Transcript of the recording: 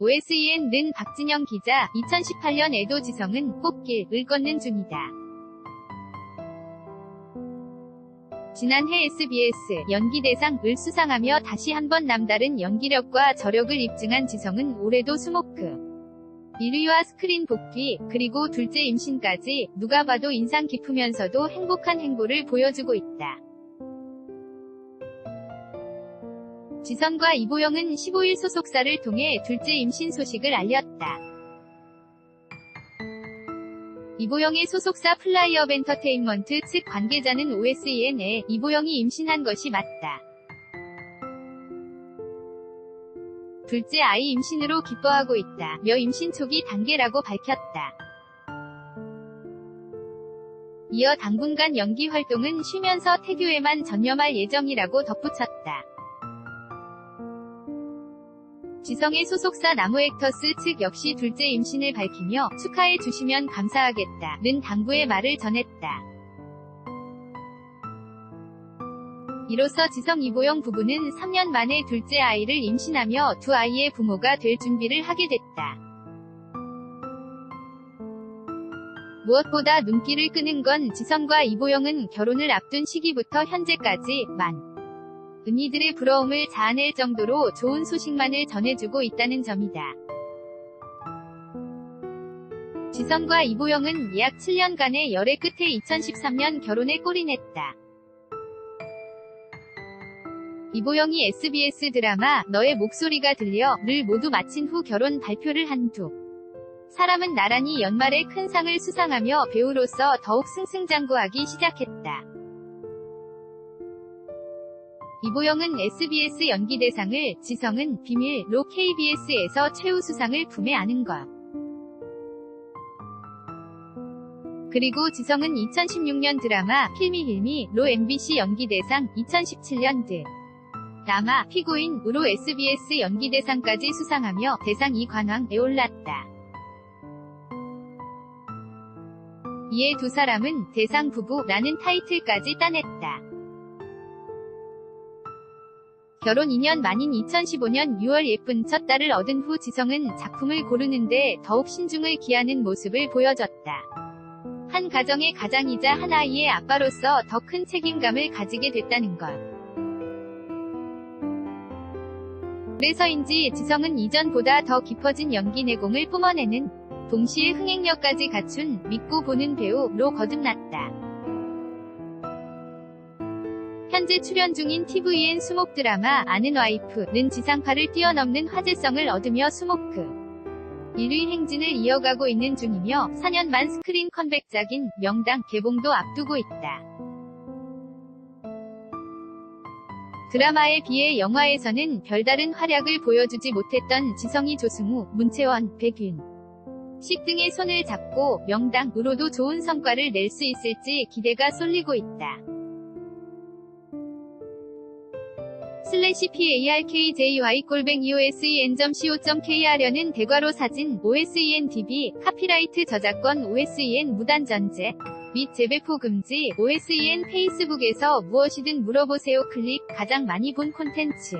OSEN-는 박진영 기자, 2018년 에도 지성은 꽃길을 걷는 중이다. 지난해 SBS 연기대상을 수상하며 다시 한번 남다른 연기력과 저력을 입증한 지성은 올해도 수목크 1위와 스크린 복귀, 그리고 둘째 임신까지 누가 봐도 인상 깊으면서도 행복한 행보를 보여주고 있다. 지선과 이보영은 15일 소속사를 통해 둘째 임신 소식을 알렸다. 이보영의 소속사 플라이업 엔터테인먼트 측 관계자는 OSEN에 이보영이 임신한 것이 맞다. 둘째 아이 임신으로 기뻐하고 있다. 며 임신 초기 단계라고 밝혔다. 이어 당분간 연기 활동은 쉬면서 태교에만 전념할 예정이라고 덧붙였다. 지성의 소속사 나무액터스 측 역시 둘째 임신을 밝히며 축하해 주시면 감사하겠다 는 당부의 말을 전했다. 이로써 지성 이보영 부부는 3년 만에 둘째 아이를 임신하며 두 아이의 부모가 될 준비를 하게 됐다. 무엇보다 눈길을 끄는 건 지성과 이보영은 결혼을 앞둔 시기부터 현재까지 만 은희들의 부러움을 자아낼 정도로 좋은 소식만을 전해주고 있다는 점이다. 지성과 이보영은 약 7년간의 열애 끝에 2013년 결혼에 골인했다. 이보영이 SBS 드라마 너의 목소리가 들려를 모두 마친 후 결혼 발표를 한 두 사람은 나란히 연말에 큰 상을 수상하며 배우로서 더욱 승승장구하기 시작했다. 이보영은 SBS 연기대상을, 지성은 비밀로 KBS에서 최우수상을 품에 안은 것. 그리고 지성은 2016년 드라마 필미 힐미로 MBC 연기대상, 2017년 드 라마 피고인으로 SBS 연기대상까지 수상하며 대상 2관왕에 올랐다. 이에 두 사람은 대상 부부라는 타이틀까지 따냈다. 결혼 2년 만인 2015년 6월 예쁜 첫 딸을 얻은 후 지성은 작품을 고르는데 더욱 신중을 기하는 모습을 보여줬다. 한 가정의 가장이자 한 아이의 아빠로서 더 큰 책임감을 가지게 됐다는 것. 그래서인지 지성은 이전보다 더 깊어진 연기 내공을 뿜어내는 동시에 흥행력까지 갖춘 믿고 보는 배우로 거듭났다. 현재 출연 중인 TVN 수목 드라마 아는 와이프는 지상파를 뛰어넘는 화제성을 얻으며 수목크 1위 행진을 이어가고 있는 중이며 4년 만 스크린 컴백작인 명당 개봉도 앞두고 있다. 드라마에 비해 영화에서는 별다른 활약을 보여주지 못했던 지성이 조승우, 문채원, 백윤 식 등의 손을 잡고 명당으로도 좋은 성과를 낼 수 있을지 기대가 쏠리고 있다. 슬래시 PARKJY 꼴뱅 OSEN.co.kr여는 대괄호 사진 OSEN DB 카피라이트 저작권 OSEN 무단 전제 및 재배포 금지 OSEN 페이스북에서 무엇이든 물어보세요 클릭 가장 많이 본 콘텐츠